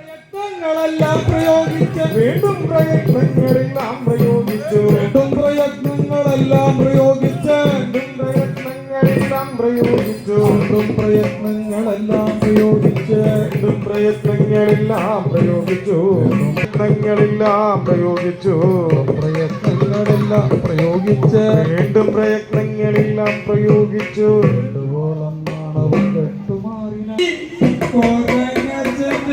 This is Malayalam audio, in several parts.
പ്രയത്നങ്ങളെല്ലാം പ്രയോഗിച്ച് വീണ്ടും പ്രയത്നങ്ങളെല്ലാം പ്രയോഗിച്ചു വീണ്ടും പ്രയത്നങ്ങളെല്ലാം പ്രയോഗിച്ച് പ്രയത്നങ്ങളെല്ലാം പ്രയോഗിച്ചു വീണ്ടും പ്രയത്നങ്ങളെല്ലാം പ്രയോഗിച്ച് വീണ്ടും പ്രയത്നങ്ങളെല്ലാം പ്രയോഗിച്ചു. പ്രയത്നങ്ങളെല്ലാം പ്രയോഗിച്ചു. പ്രയത്നങ്ങളെല്ലാം പ്രയോഗിച്ച് വീണ്ടും പ്രയത്നങ്ങളെല്ലാം പ്രയോഗിച്ചു. വേണ്ടുവോളം നാണവും കെട്ടുമാറിന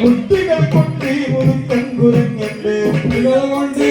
കുട്ടികൾ ഒരു കൊണ്ടേ മുറുക്കൻ കുരങ്ങന്റെ കുട്ടികൾ കൊണ്ടേ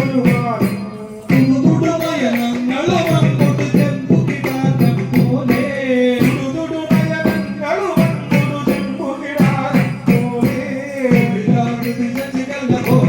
你的眼睛亮着。